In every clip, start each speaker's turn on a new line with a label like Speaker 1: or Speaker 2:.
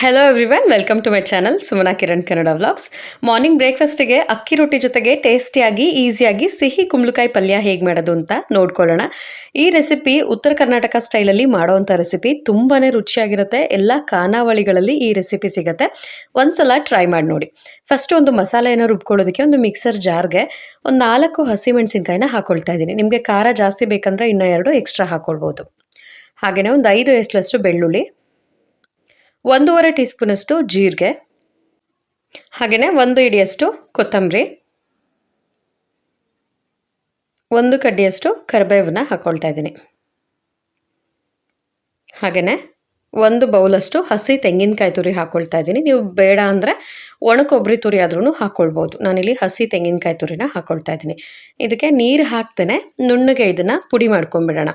Speaker 1: Hello everyone welcome to my channel Sumana Kiran Kannada vlogs morning ಬ್ರೇಕ್ಫಾಸ್ಟಿಗೆ ಅಕ್ಕಿ ರೊಟ್ಟಿ ಜೊತೆಗೆ ಟೇಸ್ಟಿಯಾಗಿ ಈಸಿಯಾಗಿ ಸಿಹಿ ಕುಂಬಳಕಾಯಿ ಪಲ್ಯ ಹೇಗೆ ಮಾಡೋದು ಅಂತ ನೋಡ್ಕೊಳ್ಳೋಣ. ಈ ರೆಸಿಪಿ ಉತ್ತರ ಕರ್ನಾಟಕ ಸ್ಟೈಲಲ್ಲಿ ಮಾಡೋವಂಥ ರೆಸಿಪಿ ತುಂಬಾ ರುಚಿಯಾಗಿರುತ್ತೆ. ಎಲ್ಲ ಖಾನಾವಳಿಗಳಲ್ಲಿ ಈ ರೆಸಿಪಿ ಸಿಗುತ್ತೆ. ಒಂದ್ಸಲ ಟ್ರೈ ಮಾಡಿ ನೋಡಿ. ಫಸ್ಟ್ ಒಂದು ಮಸಾಲೆಯನ್ನು ರುಬ್ಕೊಳ್ಳೋದಕ್ಕೆ ಒಂದು ಮಿಕ್ಸರ್ ಜಾರ್ಗೆ ಒಂದು ನಾಲ್ಕು ಹಸಿಮೆಣಸಿನ್ಕಾಯಿನ ಹಾಕೊಳ್ತಾ ಇದ್ದೀನಿ. ನಿಮಗೆ ಖಾರ ಜಾಸ್ತಿ ಬೇಕಂದ್ರೆ ಇನ್ನೂ ಎರಡು ಎಕ್ಸ್ಟ್ರಾ ಹಾಕ್ಕೊಳ್ಬೋದು ಹಾಗೆಯೇ ಒಂದು ಐದು ಎಸ್ಲಷ್ಟು ಬೆಳ್ಳುಳ್ಳಿ ಒಂದೂವರೆ ಟೀ ಸ್ಪೂನಷ್ಟು ಜೀರಿಗೆ, ಹಾಗೆಯೇ ಒಂದು ಇಡಿಯಷ್ಟು ಕೊತ್ತಂಬರಿ, ಒಂದು ಕಡ್ಡಿಯಷ್ಟು ಕರಿಬೇವನ್ನ ಹಾಕ್ಕೊಳ್ತಾ ಇದ್ದೀನಿ. ಹಾಗೆಯೇ ಒಂದು ಬೌಲಷ್ಟು ಹಸಿ ತೆಂಗಿನಕಾಯಿ ತುರಿ ಹಾಕ್ಕೊಳ್ತಾ ಇದ್ದೀನಿ. ನೀವು ಬೇಡ ಅಂದರೆ ಒಣ ಕೊಬ್ಬರಿ ತುರಿ ಆದ್ರೂ ಹಾಕ್ಕೊಳ್ಬೋದು ನಾನಿಲ್ಲಿ ಹಸಿ ತೆಂಗಿನಕಾಯಿ ತುರಿನ ಹಾಕ್ಕೊಳ್ತಾ ಇದ್ದೀನಿ. ಇದಕ್ಕೆ ನೀರು ಹಾಕ್ತೇನೆ, ನುಣ್ಣಗೆ ಇದನ್ನು ಪುಡಿ ಮಾಡ್ಕೊಂಬಿಡೋಣ.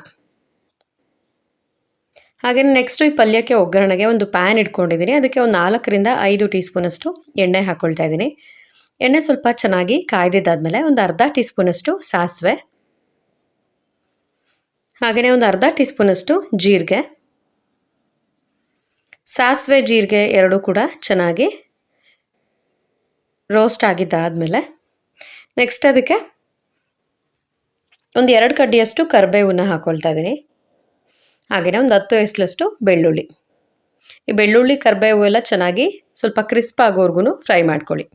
Speaker 1: ಹಾಗೆ ನೆಕ್ಸ್ಟ್ ಈ ಪಲ್ಯಕ್ಕೆ ಒಗ್ಗರಣೆಗೆ ಒಂದು ಪ್ಯಾನ್ ಇಟ್ಕೊಂಡಿದ್ದೀನಿ. ಅದಕ್ಕೆ ಒಂದು ನಾಲ್ಕರಿಂದ ಐದು ಟೀ ಸ್ಪೂನಷ್ಟು ಎಣ್ಣೆ ಹಾಕ್ಕೊಳ್ತಾ ಇದ್ದೀನಿ. ಎಣ್ಣೆ ಸ್ವಲ್ಪ ಚೆನ್ನಾಗಿ ಕಾಯ್ದಿದ್ದಾದಮೇಲೆ ಒಂದು ಅರ್ಧ ಟೀ ಸ್ಪೂನಷ್ಟು ಸಾಸಿವೆ. ಹಾಗೆಯೇ ಒಂದು ಅರ್ಧ ಟೀ ಸ್ಪೂನಷ್ಟು ಜೀರಿಗೆ. ಸಾಸಿವೆ, ಜೀರಿಗೆ ಎರಡೂ ಕೂಡ ಚೆನ್ನಾಗಿ ರೋಸ್ಟ್ ಆಗಿದ್ದಾದಮೇಲೆ ನೆಕ್ಸ್ಟ್ ಅದಕ್ಕೆ ಒಂದು ಎರಡು ಕಡ್ಡಿಯಷ್ಟು ಕರಿಬೇವನ್ನ ಹಾಕ್ಕೊಳ್ತಾ ಇದ್ದೀನಿ. ಹಾಗೆಯೇ ಒಂದು ಹತ್ತು ಎಸ್ಲಷ್ಟು ಬೆಳ್ಳುಳ್ಳಿ. ಈ ಬೆಳ್ಳುಳ್ಳಿ, ಕರಿಬೇವು ಎಲ್ಲ ಚೆನ್ನಾಗಿ ಸ್ವಲ್ಪ ಕ್ರಿಸ್ಪ್ ಆಗೋವರೆಗೂ ಫ್ರೈ ಮಾಡ್ಕೊಳ್ಳಿ.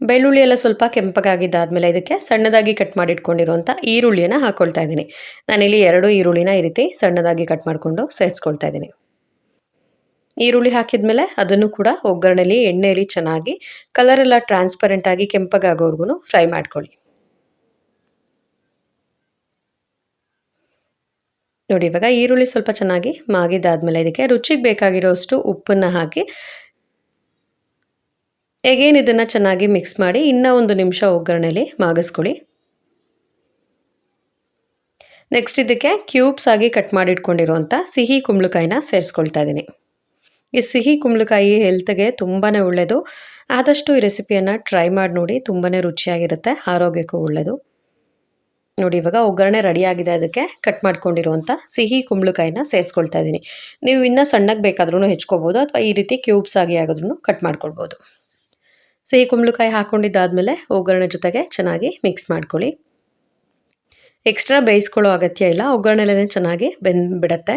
Speaker 1: ಬೆಳ್ಳುಳ್ಳಿ ಎಲ್ಲ ಸ್ವಲ್ಪ ಕೆಂಪಗಾಗಿದ್ದಾದಮೇಲೆ ಇದಕ್ಕೆ ಸಣ್ಣದಾಗಿ ಕಟ್ ಮಾಡಿಟ್ಕೊಂಡಿರುವಂಥ ಈರುಳ್ಳಿಯನ್ನು ಹಾಕ್ಕೊಳ್ತಾ ಇದ್ದೀನಿ. ನಾನಿಲ್ಲಿ ಎರಡು ಈರುಳ್ಳಿನ ಈ ರೀತಿ ಸಣ್ಣದಾಗಿ ಕಟ್ ಮಾಡಿಕೊಂಡು ಸೇರಿಸ್ಕೊಳ್ತಾ ಇದ್ದೀನಿ. ಈರುಳ್ಳಿ ಹಾಕಿದ್ಮೇಲೆ ಅದನ್ನು ಕೂಡ ಒಗ್ಗರಣೆಲಿ ಎಣ್ಣೆಯಲ್ಲಿ ಚೆನ್ನಾಗಿ ಕಲರೆಲ್ಲ ಟ್ರಾನ್ಸ್ಪರೆಂಟಾಗಿ ಕೆಂಪಗಾಗೋವರೆಗೂ ಫ್ರೈ ಮಾಡ್ಕೊಳ್ಳಿ. ನೋಡಿ, ಇವಾಗ ಈರುಳ್ಳಿ ಸ್ವಲ್ಪ ಚೆನ್ನಾಗಿ ಮಾಗಿದಾದ್ಮೇಲೆ ಇದಕ್ಕೆ ರುಚಿಗೆ ಬೇಕಾಗಿರೋಷ್ಟು ಉಪ್ಪನ್ನು ಹಾಕಿ ಎಗೇನ್ ಇದನ್ನು ಚೆನ್ನಾಗಿ ಮಿಕ್ಸ್ ಮಾಡಿ ಇನ್ನೂ ಒಂದು ನಿಮಿಷ ಒಗ್ಗರಣೆಲಿ ಮಾಗಿಸ್ಕೊಳ್ಳಿ. ನೆಕ್ಸ್ಟ್ ಇದಕ್ಕೆ ಕ್ಯೂಬ್ಸ್ ಆಗಿ ಕಟ್ ಮಾಡಿಟ್ಕೊಂಡಿರುವಂಥ ಸಿಹಿ ಕುಂಬಳಕಾಯಿನ ಸೇರಿಸ್ಕೊಳ್ತಾ ಇದ್ದೀನಿ. ಈ ಸಿಹಿ ಕುಂಬಳಕಾಯಿ ಹೆಲ್ತ್ಗೆ ತುಂಬಾ ಒಳ್ಳೆಯದು ಆದಷ್ಟು ಈ ರೆಸಿಪಿಯನ್ನು ಟ್ರೈ ಮಾಡಿ ನೋಡಿ ತುಂಬಾ ರುಚಿಯಾಗಿರುತ್ತೆ, ಆರೋಗ್ಯಕ್ಕೂ ಒಳ್ಳೆಯದು ನೋಡಿ, ಇವಾಗ ಒಗ್ಗರಣೆ ರೆಡಿಯಾಗಿದೆ ಅದಕ್ಕೆ ಕಟ್ ಮಾಡ್ಕೊಂಡಿರುವಂಥ ಸಿಹಿ ಕುಂಬಳಕಾಯಿನ ಸೇರಿಸ್ಕೊಳ್ತಾ ಇದ್ದೀನಿ. ನೀವು ಇನ್ನೂ ಸಣ್ಣಗೆ ಬೇಕಾದ್ರೂ ಹೆಚ್ಕೋಬೋದು ಅಥವಾ ಈ ರೀತಿ ಕ್ಯೂಬ್ಸ್ ಆಗಿ ಆಗೋದ್ರೂ ಕಟ್ ಮಾಡ್ಕೊಳ್ಬೋದು. ಸಿಹಿ ಕುಂಬಳಕಾಯಿ ಹಾಕ್ಕೊಂಡಿದ್ದಾದಮೇಲೆ ಒಗ್ಗರಣೆ ಜೊತೆಗೆ ಚೆನ್ನಾಗಿ ಮಿಕ್ಸ್ ಮಾಡ್ಕೊಳ್ಳಿ. ಎಕ್ಸ್ಟ್ರಾ ಬೇಯಿಸ್ಕೊಳ್ಳೋ ಅಗತ್ಯ ಇಲ್ಲ ಒಗ್ಗರಣೆಲೇ ಚೆನ್ನಾಗಿ ಬೆಂದ್ಬಿಡತ್ತೆ.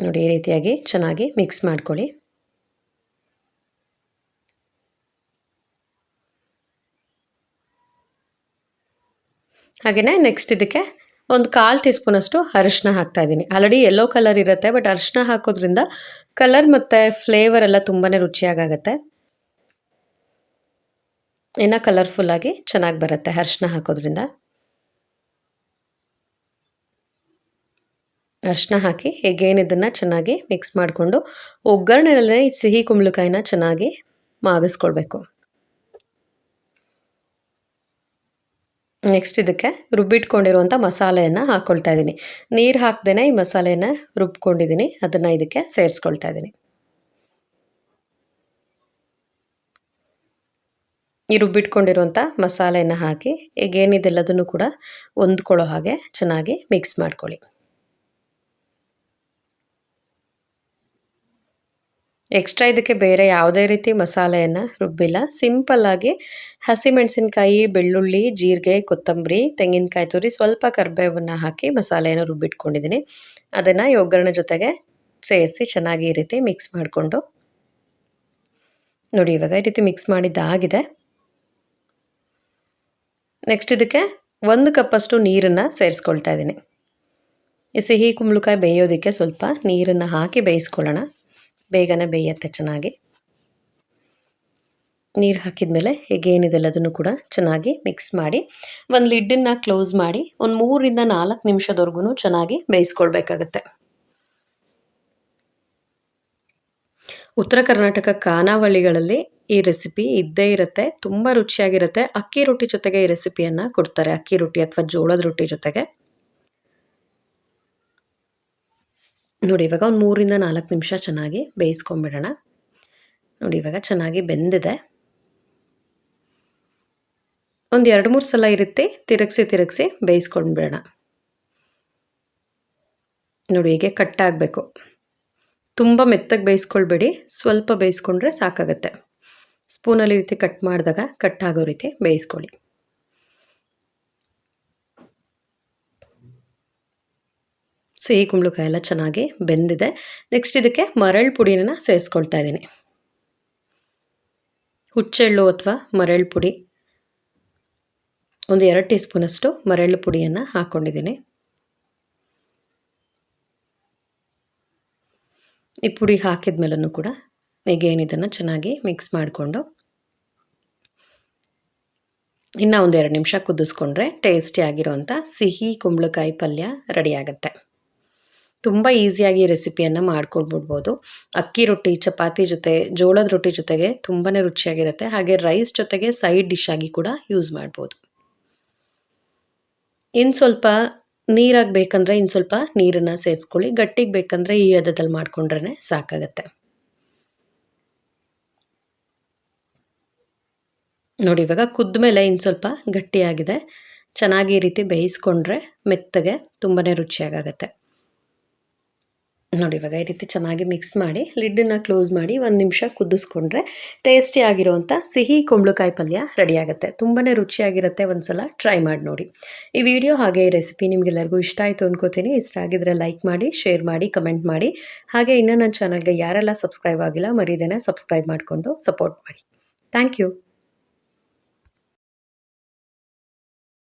Speaker 1: ನೋಡಿ, ಈ ರೀತಿಯಾಗಿ ಚೆನ್ನಾಗಿ ಮಿಕ್ಸ್ ಮಾಡ್ಕೊಳ್ಳಿ. ಹಾಗೆಯೇ ನೆಕ್ಸ್ಟ್ ಇದಕ್ಕೆ ಒಂದು ಕಾಲು ಟೀ ಸ್ಪೂನಷ್ಟು ಅರಿಶಿನ ಹಾಕ್ತಾ ಇದ್ದೀನಿ. ಆಲ್ರೆಡಿ ಯೆಲ್ಲೋ ಕಲರ್ ಇರುತ್ತೆ ಬಟ್ ಅರಿಶಿನ ಹಾಕೋದ್ರಿಂದ ಕಲರ್ ಮತ್ತು ಫ್ಲೇವರ್ ಎಲ್ಲ ತುಂಬಾ ರುಚಿಯಾಗತ್ತೆ ಇನ್ನು ಕಲರ್ಫುಲ್ಲಾಗಿ ಚೆನ್ನಾಗಿ ಬರುತ್ತೆ ಅರಿಶಿನ ಹಾಕೋದ್ರಿಂದ. ಅರಿಶಿನ ಹಾಕಿ ಹೇಗೇನು ಇದನ್ನು ಚೆನ್ನಾಗಿ ಮಿಕ್ಸ್ ಮಾಡಿಕೊಂಡು ಒಗ್ಗರಣೆಯಲ್ಲೇ ಸಿಹಿ ಕುಂಬಳಕಾಯಿನ ಚೆನ್ನಾಗಿ ಮಾಗಿಸ್ಕೊಳ್ಬೇಕು. ನೆಕ್ಸ್ಟ್ ಇದಕ್ಕೆ ರುಬ್ಬಿಟ್ಕೊಂಡಿರುವಂಥ ಮಸಾಲೆಯನ್ನು ಹಾಕ್ಕೊಳ್ತಾ ಇದ್ದೀನಿ. ನೀರು ಹಾಕ್ದೇ ಈ ಮಸಾಲೆಯನ್ನು ರುಬ್ಕೊಂಡಿದ್ದೀನಿ. ಅದನ್ನು ಇದಕ್ಕೆ ಸೇರಿಸ್ಕೊಳ್ತಾ ಇದ್ದೀನಿ. ಈ ರುಬ್ಬಿಟ್ಕೊಂಡಿರುವಂಥ ಮಸಾಲೆಯನ್ನು ಹಾಕಿ, ಈಗ ಏನಿದೆಲ್ಲದನ್ನು ಕೂಡ ಹೊಂದ್ಕೊಳ್ಳೋ ಹಾಗೆ ಚೆನ್ನಾಗಿ ಮಿಕ್ಸ್ ಮಾಡ್ಕೊಳ್ಳಿ. ಎಕ್ಸ್ಟ್ರಾ ಇದಕ್ಕೆ ಬೇರೆ ಯಾವುದೇ ರೀತಿ ಮಸಾಲೆಯನ್ನು ರುಬ್ಬಿಲ್ಲ. ಸಿಂಪಲ್ಲಾಗಿ ಹಸಿಮೆಣಸಿನ್ಕಾಯಿ, ಬೆಳ್ಳುಳ್ಳಿ, ಜೀರಿಗೆ, ಕೊತ್ತಂಬರಿ, ತೆಂಗಿನಕಾಯಿ ತುರಿ ಸ್ವಲ್ಪ ಕರಿಬೇವನ್ನು ಹಾಕಿ ಮಸಾಲೆಯನ್ನು ರುಬ್ಬಿಟ್ಕೊಂಡಿದ್ದೀನಿ. ಅದನ್ನು ಈ ಜೊತೆಗೆ ಸೇರಿಸಿ ಚೆನ್ನಾಗಿ ಈ ರೀತಿ ಮಿಕ್ಸ್ ಮಾಡಿಕೊಂಡು. ನೋಡಿ, ಇವಾಗ ಈ ರೀತಿ ಮಿಕ್ಸ್ ಮಾಡಿದ್ದಾಗಿದೆ. ನೆಕ್ಸ್ಟ್ ಇದಕ್ಕೆ ಒಂದು ಕಪ್ಪಷ್ಟು ನೀರನ್ನು ಸೇರಿಸ್ಕೊಳ್ತಾ ಇದ್ದೀನಿ. ಸಿಹಿ ಕುಂಬಳಕಾಯಿ ಬೇಯೋದಕ್ಕೆ ಸ್ವಲ್ಪ ನೀರನ್ನು ಹಾಕಿ ಬೇಯಿಸ್ಕೊಳ್ಳೋಣ. ಬೇಗನೆ ಬೇಯತ್ತೆ ಚೆನ್ನಾಗಿ. ನೀರು ಹಾಕಿದ್ಮೇಲೆ ಹೇಗೇನಿದೆಲ್ಲ ಅದನ್ನು ಕೂಡ ಚೆನ್ನಾಗಿ ಮಿಕ್ಸ್ ಮಾಡಿ, ಒಂದು ಲಿಡ್ಡನ್ನು ಕ್ಲೋಸ್ ಮಾಡಿ, ಒಂದು ಮೂರರಿಂದ ನಾಲ್ಕು ನಿಮಿಷದವರೆಗೂ ಚೆನ್ನಾಗಿ ಬೇಯಿಸ್ಕೊಳ್ಬೇಕಾಗತ್ತೆ ಉತ್ತರ ಕರ್ನಾಟಕ ಖಾನಾವಳಿಗಳಲ್ಲಿ ಈ ರೆಸಿಪಿ ಇದ್ದೇ ಇರುತ್ತೆ, ತುಂಬ ರುಚಿಯಾಗಿರುತ್ತೆ. ಅಕ್ಕಿ ರೊಟ್ಟಿ ಜೊತೆಗೆ ಈ ರೆಸಿಪಿಯನ್ನು ಕೊಡ್ತಾರೆ, ಅಕ್ಕಿ ರೊಟ್ಟಿ ಅಥವಾ ಜೋಳದ ರೊಟ್ಟಿ ಜೊತೆಗೆ. ನೋಡಿ, ಇವಾಗ ಒಂದು ಮೂರಿಂದ ನಾಲ್ಕು ನಿಮಿಷ ಚೆನ್ನಾಗಿ ಬೇಯಿಸ್ಕೊಂಬಿಡೋಣ. ನೋಡಿ, ಇವಾಗ ಚೆನ್ನಾಗಿ ಬೆಂದಿದೆ. ಒಂದು ಎರಡು ಮೂರು ಸಲ ಇರುತ್ತೆ, ತಿರುಗಿಸಿ ತಿರುಗಿಸಿ ಬೇಯಿಸ್ಕೊಂಡ್ಬಿಡೋಣ. ನೋಡಿ, ಹೀಗೆ ಕಟ್ಟಾಗಬೇಕು ತುಂಬ ಮೆತ್ತಗೆ ಬೇಯಿಸ್ಕೊಳ್ಬೇಡಿ, ಸ್ವಲ್ಪ ಬೇಯಿಸ್ಕೊಂಡ್ರೆ ಸಾಕಾಗತ್ತೆ. ಸ್ಪೂನಲ್ಲಿ ರೀತಿ ಕಟ್ ಮಾಡಿದಾಗ ಕಟ್ಟಾಗೋ ರೀತಿ ಬೇಯಿಸ್ಕೊಳ್ಳಿ. ಸಿಹಿ ಕುಂಬಳಕಾಯಿ ಎಲ್ಲ ಚೆನ್ನಾಗಿ ಬೆಂದಿದೆ. ನೆಕ್ಸ್ಟ್ ಇದಕ್ಕೆ ಮರಳು ಪುಡಿನ ಸೇರಿಸ್ಕೊಳ್ತಾ ಇದ್ದೀನಿ. ಹುಚ್ಚೆಳ್ಳು ಅಥವಾ ಮರಳು ಪುಡಿ. ಒಂದು ಎರಡು ಟೀ ಸ್ಪೂನಷ್ಟು ಮರಳು ಪುಡಿಯನ್ನು ಹಾಕ್ಕೊಂಡಿದ್ದೀನಿ. ಈ ಪುಡಿ ಹಾಕಿದ ಮೇಲೂ ಕೂಡ ಈಗೇನು ಇದನ್ನು ಚೆನ್ನಾಗಿ ಮಿಕ್ಸ್ ಮಾಡಿಕೊಂಡು ಇನ್ನೂ ಒಂದು ಎರಡು ನಿಮಿಷ ಕುದಿಸ್ಕೊಂಡ್ರೆ ಟೇಸ್ಟಿ ಆಗಿರೋವಂಥ ಸಿಹಿ ಕುಂಬಳಕಾಯಿ ಪಲ್ಯ ರೆಡಿ ಆಗುತ್ತೆ. ತುಂಬ ಈಸಿಯಾಗಿ ಈ ರೆಸಿಪಿಯನ್ನು ಮಾಡ್ಕೊಳ್ಬಿಡ್ಬೋದು ಅಕ್ಕಿ ರೊಟ್ಟಿ, ಚಪಾತಿ ಜೊತೆ, ಜೋಳದ ರೊಟ್ಟಿ ಜೊತೆಗೆ ತುಂಬಾ ರುಚಿಯಾಗಿರುತ್ತೆ. ಹಾಗೆ ರೈಸ್ ಜೊತೆಗೆ ಸೈಡ್ ಡಿಶ್ ಆಗಿ ಕೂಡ ಯೂಸ್ ಮಾಡ್ಬೋದು. ಇನ್ನು ಸ್ವಲ್ಪ ನೀರಾಗಿ ಬೇಕಂದರೆ ಇನ್ನು ಸ್ವಲ್ಪ ನೀರನ್ನು ಸೇರಿಸ್ಕೊಳ್ಳಿ. ಗಟ್ಟಿಗೆ ಬೇಕಂದರೆ ಈ ಹದದಲ್ಲಿ ಮಾಡ್ಕೊಂಡ್ರೆ ಸಾಕಾಗತ್ತೆ. ನೋಡಿ, ಇವಾಗ ಕುದ್ದ ಮೇಲೆ ಇನ್ನು ಸ್ವಲ್ಪ ಗಟ್ಟಿಯಾಗಿದೆ. ಚೆನ್ನಾಗಿ ಈ ರೀತಿ ಬೇಯಿಸ್ಕೊಂಡ್ರೆ ಮೆತ್ತಗೆ ತುಂಬಾ ರುಚಿಯಾಗತ್ತೆ. ನೋಡಿ, ಇವಾಗ ಈ ರೀತಿ ಚೆನ್ನಾಗಿ ಮಿಕ್ಸ್ ಮಾಡಿ ಲಿಡ್ಡನ್ನು ಕ್ಲೋಸ್ ಮಾಡಿ ಒಂದು ನಿಮಿಷ ಕುದಿಸ್ಕೊಂಡ್ರೆ ಟೇಸ್ಟಿ ಆಗಿರುವಂಥ ಸಿಹಿ ಕುಂಬಳಕಾಯಿ ಪಲ್ಯ ರೆಡಿ ಆಗುತ್ತೆ. ತುಂಬಾ ರುಚಿಯಾಗಿರುತ್ತೆ ಒಂದ್ಸಲ ಟ್ರೈ ಮಾಡಿ ನೋಡಿ. ಈ ವಿಡಿಯೋ ಹಾಗೆ ಈ ರೆಸಿಪಿ ನಿಮಗೆಲ್ಲರಿಗೂ ಇಷ್ಟ ಆಯಿತು ಅಂದ್ಕೋತೀನಿ ಇಷ್ಟ ಆಗಿದ್ರೆ ಲೈಕ್ ಮಾಡಿ ಶೇರ್ ಮಾಡಿ ಕಮೆಂಟ್ ಮಾಡಿ. ಹಾಗೆ ಇನ್ನೂ ನನ್ನ ಚಾನಲ್ಗೆ ಯಾರೆಲ್ಲ ಸಬ್ಸ್ಕ್ರೈಬ್ ಆಗಿಲ್ಲ, ಮರಿದೇನೆ ಸಬ್ಸ್ಕ್ರೈಬ್ ಮಾಡಿಕೊಂಡು ಸಪೋರ್ಟ್ ಮಾಡಿ. Thank you